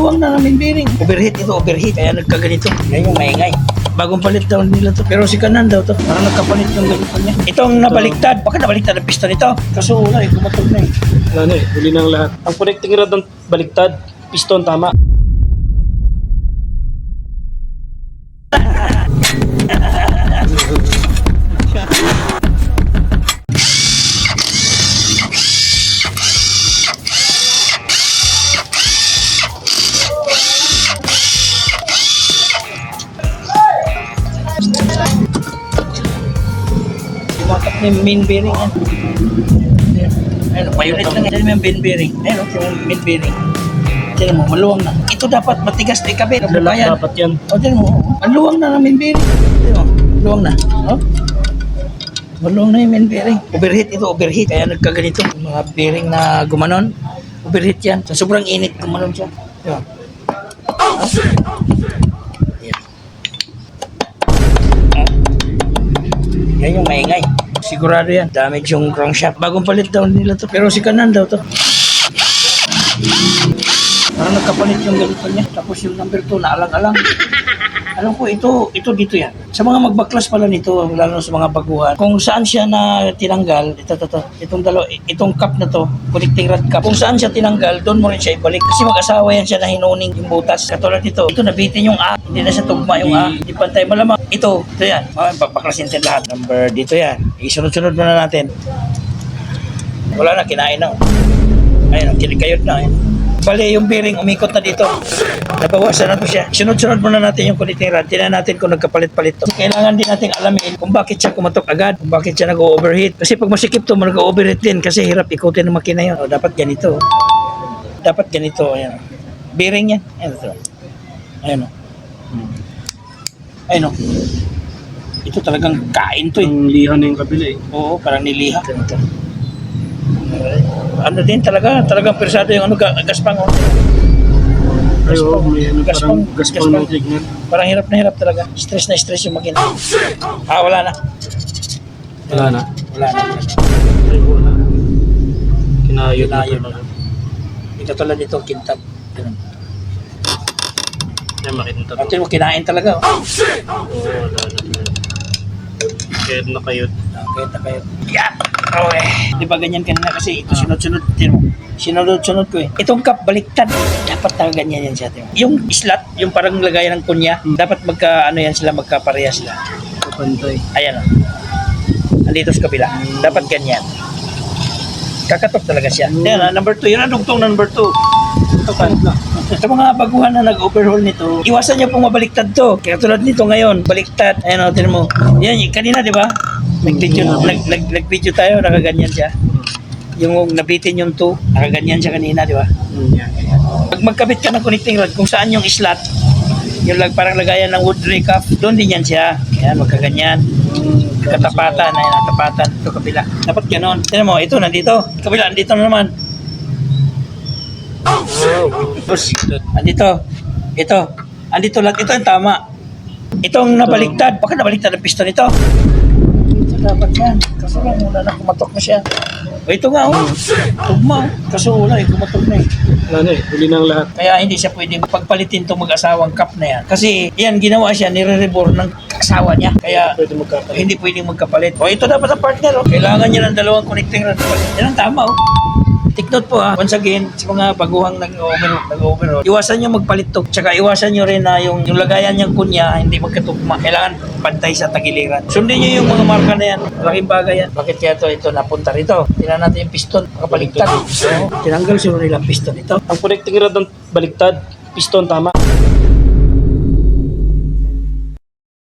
maluwang na namin bearing. Overheat ito, overheat. Kaya nagkaganito. Yung maingay. Bagong palit daw nila to. Pero si Kanan daw to. Parang nagkapalit yung ganito niya. Itong nabaliktad. Baka nabaliktad ang piston nito. Kaso wala eh, kumatog na eh. Na eh, huli na ang lahat. Ang connecting rod ng baliktad, piston tama. Yung main bearing yan. Ayun, mayulit lang yan yung main bearing. Ayun, yung main bearing. Tiyan mo, maluwang na. Ito dapat matigas na ikabit. Lalak dapat yan. O, tiyan mo, maluwang na ng main bearing. Tiyan mo, maluwang na. O? Maluwang na yung main bearing. Overheat ito, overheat. Kaya nagkaganito. Yung Mga bearing na gumanon, overheat yan. Sa sobrang init, gumanon siya. Tiyan mo. Yan. Yan yung maingay. Sigurado yan. Damage yung crankshaft. Bagong palit daw nila to. Pero si Kanan daw to. Parang nagkapalit yung ganito niya. Tapos yung number 2 na alang-alang. Alam ko, ito, ito dito yan. Sa mga magbaklas pala nito, lalo sa mga baguhan, kung saan siya na tinanggal, ito, ito, ito, itong dalawa, itong cup na to, connecting rod cup, kung saan siya tinanggal, doon mo rin siya ibalik. Kasi mag-asawa yan siya na hinuning yung butas. Katulad nito, ito nabitin yung A, hindi na siya tugma yung A, hindi pantay. Malamang, ito, ito yan. Mga baklasin natin lahat. Number dito yan. Isunod-sunod muna natin. Wala na, kinain na. Ayun, kinikayot na. Ayun. Bali, yung bearing umikot na dito. Nabawasan na to siya. Sunod-sunod muna natin yung connecting rod. Tingnan natin kung nagkapalit-palit to. Kailangan din natin alamin kung bakit siya kumatok agad, kung bakit siya nag-overheat. Kasi pag masikip to, nag-overheat din kasi hirap ikutin ng makina yun. O, dapat ganito. Dapat ganito. Ayan. Bearing yan. Ayan ito. Ayan o. Hmm. Ayan o. Ito talagang kain to eh. Ang liha na yung kabila eh. Oo, parang niliha. Ganito. Ano din talaga, talagang persado yung ano, ga- gaspang. Oh. Ay, oo, may ano, parang Gaspang, gaspang gaspang. ng signal. Parang hirap na hirap talaga. Stress na stress yung makina. Ah, wala na. Wala na. Wala na. Ay, wala. Kinayot na Kinayot talaga. Hindi katulad nito, kintab. Ganun. Ay, makinta to. Mo, kinain talaga. Oh. Oo, wala na. Kaya na kayo. Kahit na kayo. Yeah! Okay. Di ba ganyan kanina kasi ito sunod-sunod. Tino. Sinunod-sunod ko eh. Itong cup baliktad. Dapat talaga ganyan yan siya. Tino. Yung slot, yung parang lagayan ng kunya, dapat magka, ano yan sila, magkapareha sila. Kapantay. Ayan o. Andito sa kabila. Dapat ganyan. Kakatok talaga siya. Yan ah, number 2. Yan ang dugtong number 2. Sa mga baguhan na nag-overhaul nito, iwasan niyo pong mabaliktad to. Kaya tulad nito ngayon, baliktad. Ayan o, tinan mo. Yan, kanina di ba? Nag-video, nag, nag, nag-video tayo, nakaganyan siya. Yung nabitin yung 2, nakaganyan siya kanina, di ba? Pag magkabit ka ng connecting rod, kung saan yung slot, yung lag, parang lagayan ng wood ray cup, doon din yan siya. Ayan, magkaganyan. Katapatan, ayan, katapatan. Ito kabila. Dapat ganon. Tignan mo, ito nandito. Kabila, nandito na naman. Tapos, andito. Ito. Andito lang. Ito ang tama. Itong nabaliktad. Baka nabaliktad ang piston ito. Ito dapat yan. Kaso lang, wala na kumatok na siya. O ito nga, oh. Tugma, oh. Kaso wala eh, kumatok na eh. Wala na eh, huli ang lahat. Kaya hindi siya pwedeng pagpalitin itong mag-asawang cup na yan. Kasi yan, ginawa siya, nire-reborn ng asawa niya. Kaya Pwede hindi pwedeng magkapalit. O ito dapat ang partner. Oh. Kailangan niya ng dalawang connecting rod. Yan ang tama. Oh. Take note po ha. Once again, sa mga baguhang nag-overhaul, nag-overhaul, iwasan nyo magpalit to. Tsaka iwasan nyo rin na yung, yung lagayan niyang kunya, hindi magkatugma. Kailangan pantay sa tagiliran. Sundin nyo yung mga marka na yan. Malaking bagay yan. Bakit kaya to ito napunta rito? Tingnan natin yung piston. Nakabaliktad. So, tinanggal siguro nila ang piston ito. Ang connecting rod ng baliktad, piston tama.